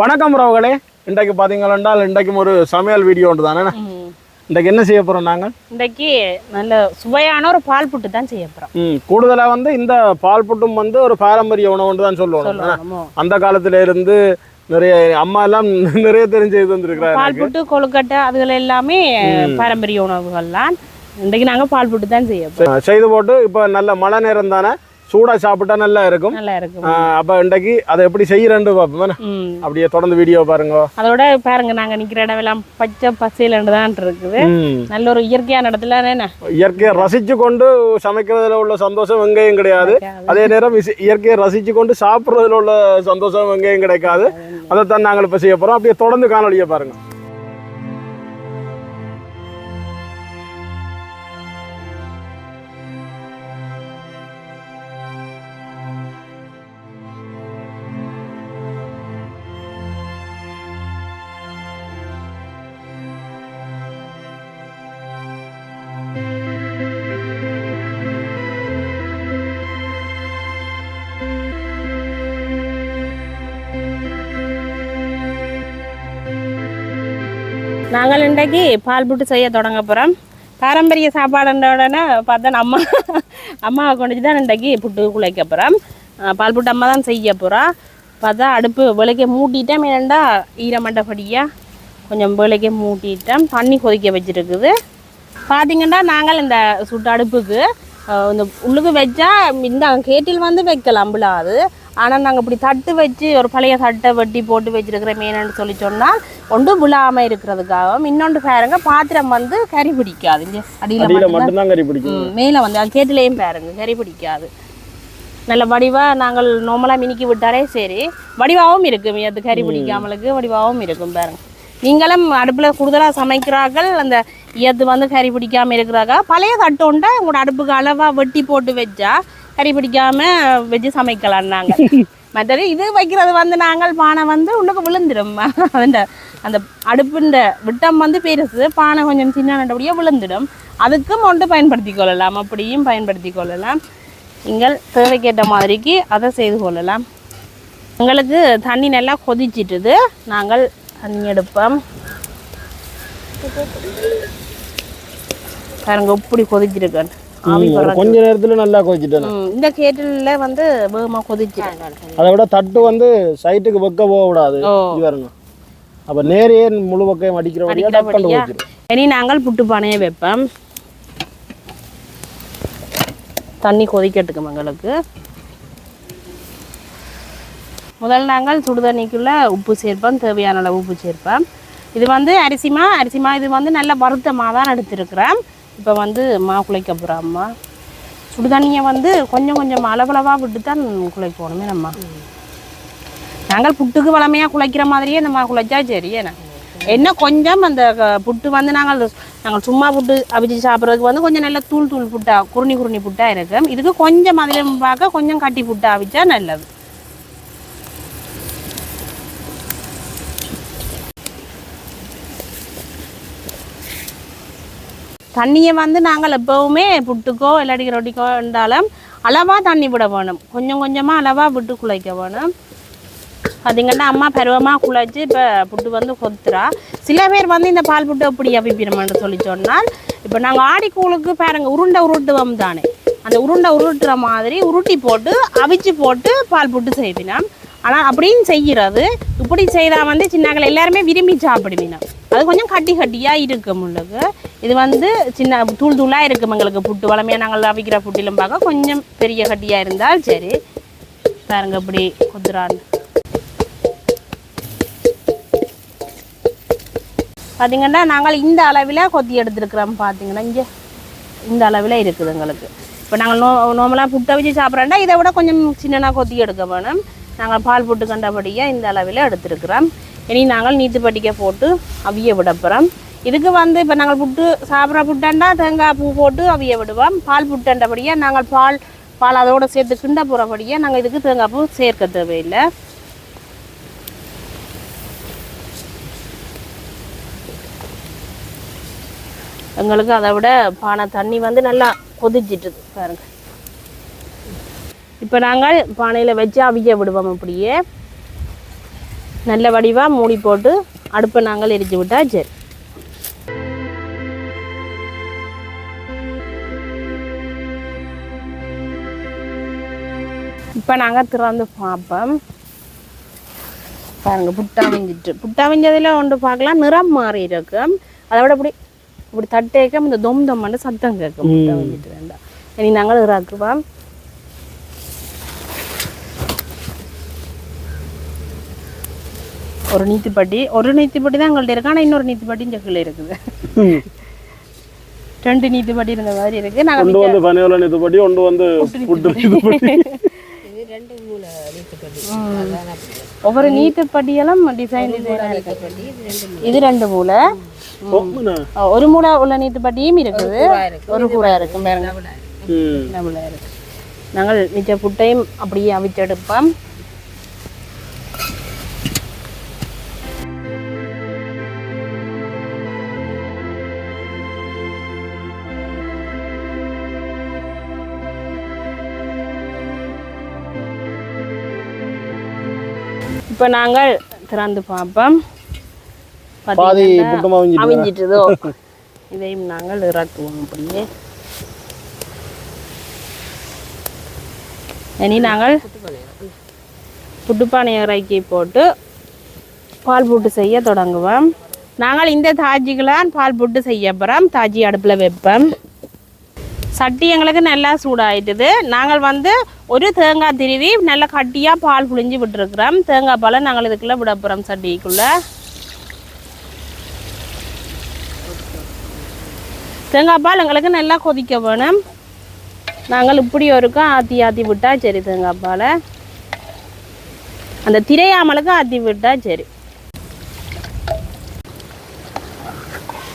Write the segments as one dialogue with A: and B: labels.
A: வணக்கம் உறவுகளே. இன்றைக்கு பார்த்தீங்கன்னா இன்றைக்கும் ஒரு சமையல் வீடியோ ஒன்று தானே இன்றைக்கு என்ன செய்ய போகிறோம் நாங்கள்?
B: இன்றைக்கு நல்ல சுவையான ஒரு பால் புட்டு தான் செய்ய போறோம்.
A: ம் கூடுதலாக வந்து இந்த பால் புட்டும் வந்து ஒரு பாரம்பரிய உணவுன்னு தான் சொல்லுவோம் அந்த காலத்துல இருந்து நிறைய அம்மா எல்லாம் நிறைய தெரிஞ்சு இது வந்திருக்கிறாங்க
B: பால் புட்டு கொழுக்கட்டை அதுகள் எல்லாமே பாரம்பரிய உணவுகள் தான். இன்றைக்கு நாங்க பால் புட்டு தான் செய்ய
A: செய்து போட்டு இப்போ நல்ல மழை நேரம் தானே? சூடாக சாப்பிட்டா நல்லா இருக்கும்.
B: நல்லா இருக்கும்.
A: அப்போ இன்றைக்கு அதை எப்படி செய்யறேன்னு பார்ப்போம் அப்படியே தொடர்ந்து வீடியோ பாருங்க.
B: அதோட பாருங்க நாங்க நிக்கிற இடம் எல்லாம் பச்சை பசையிலன்னு தான் இருக்குது நல்ல ஒரு இயற்கையான இடத்துல
A: இயற்கையை ரசிச்சு கொண்டு சமைக்கிறதுல உள்ள சந்தோஷம் எங்கேயும் கிடையாது. அதே நேரம் இயற்கையை ரசிச்சு கொண்டு சாப்பிட்றதுல உள்ள சந்தோஷம் எங்கேயும் கிடைக்காது. அதைத்தான் நாங்கள் இப்போ செய்ய போகிறோம் அப்படியே தொடர்ந்து காணொலியை பாருங்க.
B: நாங்கள் இன்றைக்கு பால் புட்டு செய்ய தொடங்க போகிறோம் பாரம்பரிய சாப்பாடுன்றோடனே பார்த்தா அம்மா அம்மாவை கொண்டு தான் இன்றைக்கு புட்டு குழைக்க போகிறோம் பால் புட்டு அம்மா தான் செய்ய போகிறா பார்த்தா அடுப்பு விளக்க மூட்டிட்டேன் ஏன்டா ஈரமண்டபடியாக கொஞ்சம் விளக்க மூட்டிட்டேன் தண்ணி கொதிக்க வச்சுருக்குது. பார்த்திங்கன்னா நாங்கள் இந்த சுட்டு அடுப்புக்கு இந்த உள்ளுக்கு வச்சா இந்த கேட்டில் வந்து வைக்கலாம். விழாது ஆனால் நாங்கள் இப்படி தட்டு வச்சு ஒரு பழைய தட்டை வெட்டி போட்டு வச்சிருக்கிற மீனன்னு சொல்லி சொன்னால் ஒன்று விழாமல் இருக்கிறதுக்காகவும் இன்னொன்று பாருங்க பாத்திரம் வந்து கறி பிடிக்காது. இங்கே அடியில்
A: மட்டும்தான். கறி பிடிக்கும்.
B: மேலே வந்து அது கேட்டிலையும் பாருங்க கறி பிடிக்காது. நல்ல வடிவாக நாங்கள் நார்மலாக மினிக்கி விட்டாலே சரி. வடிவாகவும் இருக்கும் அது கறி பிடிக்காமலுக்கு வடிவாகவும் இருக்கும் பாருங்க. நீங்களும் அடுப்பில் கூடுதலாக சமைக்கிறார்கள் அந்த எது வந்து கறி பிடிக்காம இருக்கிறாங்க பழைய தட்டோண்டா உங்களோட அடுப்புக்கு அளவாக வெட்டி போட்டு வச்சா கறி பிடிக்காம வச்சு சமைக்கலாம் நாங்கள் மற்றது இது வைக்கிறது வந்து நாங்கள் பானை வந்து உள்ளுக்கு விழுந்துடும் அந்த அந்த அடுப்புன்ற விட்டம் வந்து பெருசு பானை கொஞ்சம் சின்ன விழுந்துடும். அதுக்கும் ஒன்று பயன்படுத்தி கொள்ளலாம் அப்படியும் பயன்படுத்தி கொள்ளலாம். நீங்கள் தேவைக்கேற்ற மாதிரிக்கு அதை செய்து கொள்ளலாம். எங்களுக்கு தண்ணி நல்லா கொதிச்சிட்டுது. நாங்கள் தண்ணி எடுப்போம். பாருங்க இப்படி கொதிச்சிருக்கேன்
A: கொஞ்ச நேரத்துல நல்லா கொதிச்சுட்டேன்?
B: இந்த கேட்டில் வந்து வேகமாக கொதிச்சிருக்கேன்
A: அதை விட தட்டு வந்து சைட்டுக்கு வைக்க போக கூடாது வரணும் அப்போ நேரையே முழு பக்கம் அடிக்கிற வழியா
B: இனி நாங்கள் புட்டு பானையை வைப்போம். தண்ணி கொதிக்கட்டுக்கும் எங்களுக்கு முதல் நாங்கள் சுடுதண்ணிக்குள்ளே உப்பு சேர்ப்போம். தேவையான அளவு உப்பு சேர்ப்போம். இது வந்து அரிசிமா? அரிசிமா இது வந்து நல்ல வருத்தமாக தான் எடுத்திருக்கிறேன். இப்போ வந்து மா குலைக்க போகிறாம்மா சுடுதண்ணியை வந்து கொஞ்சம் கொஞ்சம் அளவளவாக விட்டு தான் குழைக்கணுமே நம்ம. நாங்கள் புட்டுக்கு வளமையாக குலைக்கிற மாதிரியே நம்ம குழைச்சா சரி என்ன? என்ன கொஞ்சம் அந்த புட்டு வந்து நாங்கள் நாங்கள் சும்மா புட்டு அவிச்சு சாப்பிட்றதுக்கு வந்து கொஞ்சம் நல்ல தூள் தூள் புட்டா குருணி குருணி புட்டா இருக்கும். இதுக்கு கொஞ்சம் அதில் பார்க்க கொஞ்சம் கட்டி புட்டா அவிச்சா நல்லது. தண்ணியை வந்து நாங்கள் எப்போவுமே புட்டுக்கோ இல்லாட்டி ரொட்டிக்கோ இருந்தாலும் அளவாக தண்ணி விட வேணும். கொஞ்சம் கொஞ்சமாக அளவாக விட்டு குழைக்க வேணும். பார்த்தீங்கன்னா அம்மா பருவமாக குழைச்சி இப்போ புட்டு வந்து கொத்துறா. சில பேர் வந்து இந்த பால் புட்டு எப்படி அவிப்பிடமான்னு சொல்லி சொன்னால் இப்போ நாங்கள் ஆடிக்கூழுக்கு பாருங்க உருண்டை உருட்டுவோம் தானே. அந்த உருண்டை உருட்டுற மாதிரி உருட்டி போட்டு அவிச்சு போட்டு பால் புட்டு செய்வினோம். ஆனால் அப்படின்னு செய்கிறது. இப்படி செய்தால் வந்து சின்னங்கள் எல்லாருமே விரும்பி சாப்பிடுவினோம். அது கொஞ்சம் கட்டி கட்டியாக இருக்கும் உங்களுக்கு இது வந்து சின்ன தூள் தூளாக இருக்கும் எங்களுக்கு புட்டு. வளமையாக நாங்கள் அவிக்கிற புட்டிலும் பார்க்க கொஞ்சம் பெரிய கட்டியாக இருந்தால் சரி. பாருங்க இப்படி குத்துறான்னு பார்த்தீங்கன்னா நாங்கள் இந்த அளவில் கொத்தி எடுத்துருக்குறோம் பார்த்தீங்கன்னா இங்கே இந்த அளவில் இருக்குது எங்களுக்கு. இப்போ நாங்கள் நோ நார்மலாக புட்டை வச்சு சாப்பிட்றோம்னா இதை விட கொஞ்சம் சின்னதாக கொத்தி எடுக்க வேணும். நாங்கள் பால் புட்டு கண்டபடியாக இந்த அளவில் எடுத்துருக்குறோம். இனி நாங்கள் நீத்து பட்டிக்க போட்டு அவிய விடப்புறோம் இதுக்கு வந்து இப்போ நாங்கள் புட்டு சாப்பிட்ற புட்டண்டா தேங்காய் பூ போட்டு அவிய விடுவோம். பால் புட்டண்டபடியாக நாங்கள் பால் பால் அதோட சேர்த்து கிண்ட போகிறபடியாக நாங்கள் இதுக்கு தேங்காய் பூ சேர்க்க தேவையில்லை. எங்களுக்கு அதை விட பானை தண்ணி வந்து நல்லா கொதிச்சிட்டுது பாருங்க. இப்போ நாங்கள் பானையில் வச்சு அவிய விடுவோம் அப்படியே. நல்ல வடிவாக மூடி போட்டு அடுப்பை நாங்கள் எரிஞ்சு விட்டால் சரி. இப்போ நாங்கள் திறந்து பார்ப்போம் பாருங்க புட்டா வெஞ்சிட்டு புட்டா வெஞ்சதில் ஒன்று பார்க்கலாம் நிறம் மாறி இருக்கும் அதை விட இப்படி இப்படி தட்டேக்கம் இந்த தொம் தொம்மன்னு சத்தம் கேட்கும். புட்டா வெஞ்சிட்டு வேண்டாம் இனி நாங்கள் இறக்குவோம். ஒரு நீத்திப்பட்டி ஒரு நீத்திப்பட்டி தான் எங்கள்கிட்ட இருக்கு. ஆனால் இன்னொரு நீத்திப்பட்டி ஜக்கில் இருக்குது. ரெண்டு நீத்திப்பட்டி இருந்த மாதிரி இருக்கு. நாங்கள்
A: ஒன்று வந்து பனையோல நித்துப்பட்டி ஒன்று வந்து புட்டு நித்துப்பட்டி
B: ஒவ்வொரு நீத்துப்பட்டியெல்லாம் டிசைன் டிசைனாக இருக்கு. இது ரெண்டு மூளை. ஒரு மூளை உள்ள நீத்துப்பட்டியும் இருக்குது. ஒரு கூடா இருக்கு பாருங்க. இருக்கு. நாங்கள் மிச்ச புட்டையும் அப்படியே அவிச்செடுப்போம். இப்போ நாங்கள் திறந்து பார்ப்போம்
A: பாதி
B: அவிஞ்சிட்டுதோ? இதையும் நாங்கள் இறக்குவோம் அப்படியே. இனி நாங்கள் புட்டுப்பானை இறக்கி போட்டு பால் புட்டு செய்ய தொடங்குவோம். நாங்கள் இந்த தாஜிக்கெல்லாம் பால் புட்டு செய்ய போகிறோம் தாஜி அடுப்பில் வைப்போம். சட்டி எங்களுக்கு நல்லா சூடாயிட்டுது. நாங்கள் வந்து ஒரு தேங்காய் திருவி நல்லா கட்டியாக பால் புழிஞ்சு விட்டுருக்குறோம். தேங்காய் பாலை நாங்கள் இதுக்குள்ளே விட போகிறோம் சட்டிக்குள்ளே. தேங்காய் பால் எங்களுக்கு நல்லா கொதிக்க வேணும். நாங்கள் இப்படி ஒருக்கும் ஆற்றி ஆற்றி விட்டா சரி தேங்காய் பாலை. அந்த திரையாமலுக்கு ஆற்றி விட்டா சரி.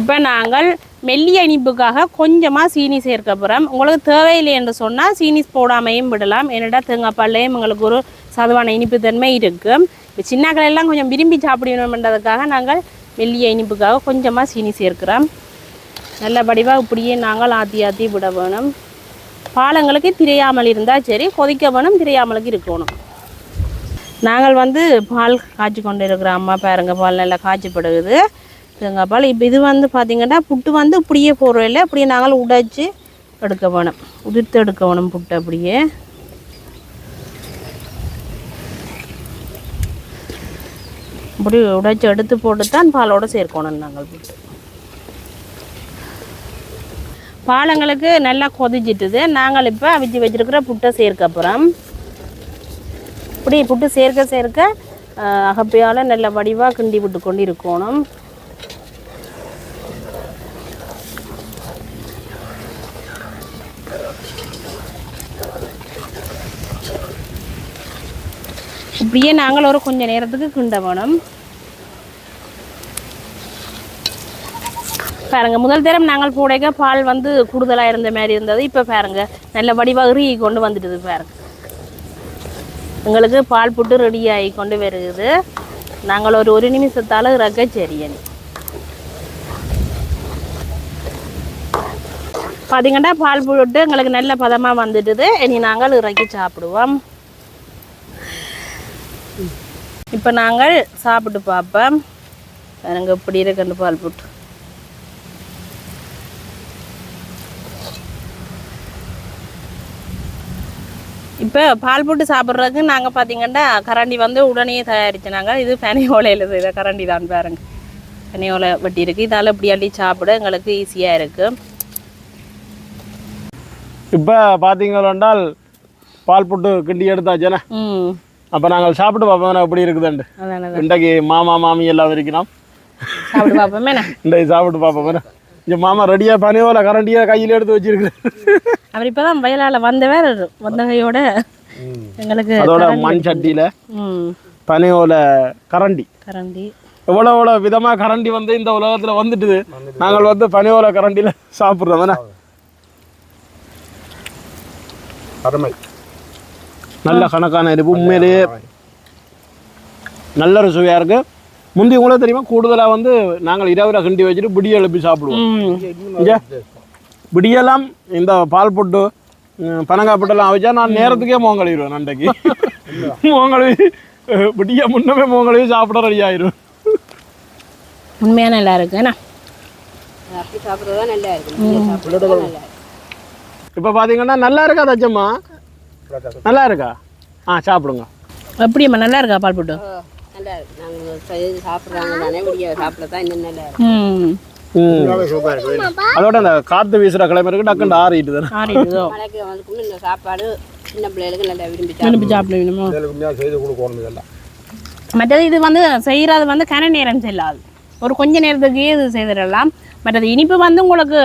B: இப்போ நாங்கள் மெல்லிய இனிப்புக்காக கொஞ்சமாக சீனி சேர்க்க போகிறோம் உங்களுக்கு தேவையில்லை என்று சொன்னால் சீனி போடாமையும் விடலாம். என்னடா தேங்காய் உங்களுக்கு எங்களுக்கு ஒரு சதுவான இனிப்பு தன்மை இருக்குது இப்போ சின்னாக்கள் எல்லாம் கொஞ்சம் விரும்பி சாப்பிடணும்ன்றதுக்காக நாங்கள் மெல்லிய இனிப்புக்காக கொஞ்சமாக சீனி சேர்க்கிறோம். நல்ல வடிவாக இப்படியே நாங்கள் ஆற்றி ஆற்றி விட வேணும். பாலங்களுக்கு திரையாமல் இருந்தால் சரி கொதிக்க வேணும் திரையாமலுக்கு இருக்கணும் நாங்கள் வந்து பால் காய்ச்சி கொண்டு இருக்கிற அம்மா பாருங்கள் பால் நல்லா காய்ச்சப்படுகுது. தேங்காய் பால். இப்போ இது வந்து பார்த்திங்கன்னா புட்டு வந்து இப்படியே போடுறதில்ல அப்படியே நாங்கள் உடைச்சி எடுக்க வேணும். உதிர்த்து எடுக்க வேணும் புட்டு அப்படியே. இப்படி உடைச்சி எடுத்து போட்டு தான் பாலோடு சேர்க்கணும் நாங்கள் புட்டு. பாலங்களுக்கு நல்லா கொதிச்சிட்டுது. நாங்கள் இப்போ அவிச்சு வச்சுருக்கிற புட்டை சேர்க்க அப்புறம் இப்படி புட்டு சேர்க்க சேர்க்க அகப்பையால் நல்ல வடிவாக கிண்டி விட்டு கொண்டு இருக்கணும் இப்படியே நாங்கள் ஒரு கொஞ்சம் நேரத்துக்கு கிண்ட வேணும் பாருங்க முதல் தரம் நாங்கள் போடைக்க பால் வந்து கூடுதலாக இருந்த மாதிரி இருந்தது. இப்போ பாருங்க நல்ல வடிவாக இறுகி கொண்டு வந்துட்டுது பாருங்க. எங்களுக்கு பால் புட்டு ரெடி ஆகி கொண்டு வருகுது நாங்கள் ஒரு ஒரு நிமிஷத்தால் இறக்க சரியணி பார்த்தீங்கன்னா பால் புட்டு எங்களுக்கு நல்ல பதமாக வந்துட்டுது இனி நாங்கள் இறக்கி சாப்பிடுவோம். இப்போ நாங்கள் சாப்பிட்டு பார்ப்போம். பாருங்க இப்படி இருக்கு அந்த பால் புட்டு. இப்போ பால் போட்டு சாப்பிட்றதுக்கு நாங்கள் பார்த்தீங்கன்னா கரண்டி வந்து உடனே தயாரிச்சினாங்க இது பனை ஓலையில் செய்த கரண்டி தான் பாருங்க. பனை ஓலை வெட்டி இருக்குது இதால் இப்படி அள்ளி சாப்பிட எங்களுக்கு ஈஸியாக இருக்குது
A: இப்போ பார்த்தீங்கன்னால் பால் புட்டு கிண்டி எடுத்தாச்சேண்ணே
B: ம்.
A: அப்போ நாங்கள் சாப்பிட்டு பார்ப்போம். எப்படி இருக்குதுண்டு இன்றைக்கு மாமா மாமி எல்லாம் இருக்கிறோம்.
B: சாப்பிட்டு பார்ப்போமே
A: இன்றைக்கு சாப்பிட்டு பார்ப்போம் இங்கே மாமா ரெடியாக பனியோல கரண்டியாக கையில் எடுத்து வச்சிருக்கு
B: அவர் இப்போ தான் வயலால் வந்தவர் வந்தகையோட எங்களுக்கு
A: அதோட மண் சட்டியில்
B: ம்.
A: பனியோல கரண்டி.
B: கரண்டி.
A: எவ்வளோ எவ்வளோ விதமாக கரண்டி வந்து இந்த உலகத்தில் வந்துட்டுது. நாங்கள் வந்து பனியோல கரண்டியில் சாப்பிட்றோம்
C: அருமை.
A: நல்ல கணக்கான இது. உண்மையிலேயே நல்ல ஒரு சுவையாக இருக்கு. முந்தி உங்களுக்கு தெரியுமா கூடுதலாக வந்து நாங்கள் இரவில் கிண்டி வச்சுட்டு பிடிய எழுப்பி சாப்பிடுவோம். விடியெல்லாம் இந்த பால் புட்டு பனங்காய் புட்டெல்லாம் வச்சா நான் நேரத்துக்கே மோங்கழுவிடுவேன் அன்றைக்கு மோங்கழுவி விடிய முன்னமே உங்களையும் சாப்பிட ரெடி ஆயிரும்.
B: உண்மையாக நல்லா இருக்கு
A: இப்போ பார்த்தீங்கன்னா நல்லா இருக்கா தச்சம்மா நல்லா இருக்கா ஆ சாப்பிடுங்க.
B: எப்படியம்மா நல்லா இருக்கா பால் புட்டு?
D: நல்லா இருக்கு நாங்கள் செய்து சாப்பிட்றாங்க தானே முடிய சாப்பிட தான் இன்னும் நல்லா இருக்கு
B: ம்.
A: ம்
C: சூப்பராக இருக்குது
A: அதோட அந்த வீசுகிற கிழமை இருக்கு டக்குன்னு ஆறிட்டு தானே
B: ஆறிடுதோ?
D: மழைக்கு வந்து இந்த சாப்பாடு சின்ன பிள்ளைகளுக்கு நல்லா விரும்பி
B: விரும்பி சாப்பிட வேணுமோ?
C: இதில் உண்மையாக செய்து கொடுக்கணும் இதெல்லாம்.
B: மற்றது இது வந்து செய்கிறது வந்து கன நேரம் செல்லாது. ஒரு கொஞ்ச நேரத்துக்கே இது செய்திடலாம். மற்றது இனிப்பு வந்து உங்களுக்கு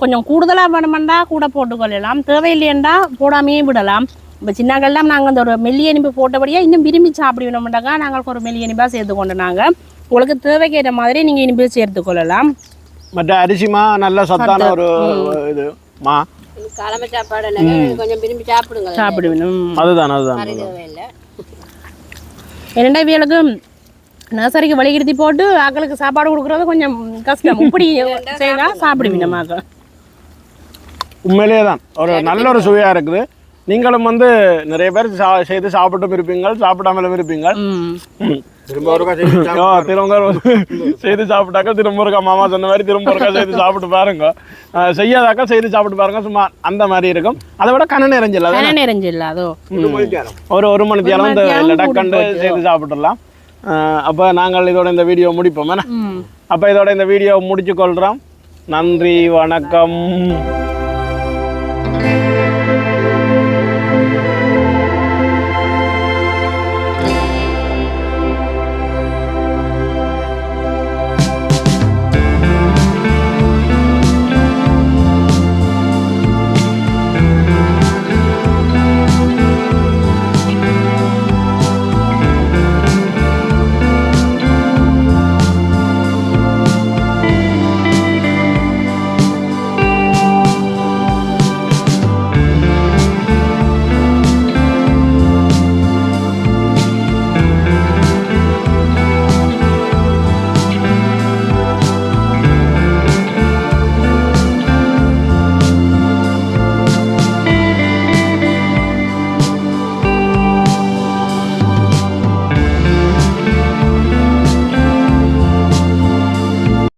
B: கொஞ்சம் கூடுதலாக வேணுமெண்டா கூட போட்டுக்கொள்ளலாம். தேவையில்லையண்டா போடாமையே விடலாம். இப்போ சின்னங்கள்லாம் நாங்கள் அந்த ஒரு மெல்லிய இனிப்பு போட்டபடியாக இன்னும் விரும்பி சாப்பிடுவோம்டாக்கா நாங்கள் ஒரு மெல்லிய இனிப்பாக சேர்த்து கொண்டு நாங்கள் உங்களுக்கு தேவைக்கேற்ற மாதிரி நீங்கள் இனிப்பு சேர்த்துக்கொள்ளலாம்
A: மற்ற அரிசிமா நல்ல சத்தான ஒரு இது மா.
D: கிழமை சாப்பாடு கொஞ்சம் விரும்பி சாப்பிடுங்க.
B: சாப்பிடுவேணும்.
A: அதுதான் அதுதான்
B: இரண்டா இவளுக்கு நர்சரிக்கு வழிகிடுத்தி போட்டு ஆக்களுக்கு சாப்பாடு கொடுக்குறது கொஞ்சம் கஷ்டம். இப்படி செய்தால் சாப்பிடுவீங்க மக்கள்
A: உண்மையிலேயே தான் ஒரு நல்ல ஒரு சுவையாக இருக்குது. நீங்களும் வந்து நிறைய பேர் சா செய்து சாப்பிட்டும் இருப்பீங்கள் சாப்பிடாமலும் இருப்பீங்கள்.
C: திரும்ப ஒருக்கா செய்து
A: ஆ, திரும்ப செய்து சாப்பிட்டாக்கா திரும்ப ஒருக்கா மாமா சொன்ன மாதிரி திரும்ப ஒருக்கா செய்து சாப்பிட்டு பாருங்க. செய்யாதாக்கா செய்து சாப்பிட்டு பாருங்க சும்மா அந்த மாதிரி இருக்கும். அதை விட கண்ண
B: நெறிஞ்சில்ல
C: மணிக்கு நேரம்
A: ஒரு ஒரு மணி தியானம் இந்த
B: கூட்டி
A: செய்து சாப்பிட்டுடலாம். அப்போ நாங்கள் இதோட இந்த வீடியோ முடிப்போம் அப்போ இதோட இந்த வீடியோ முடிச்சு கொள்கிறோம் நன்றி வணக்கம்.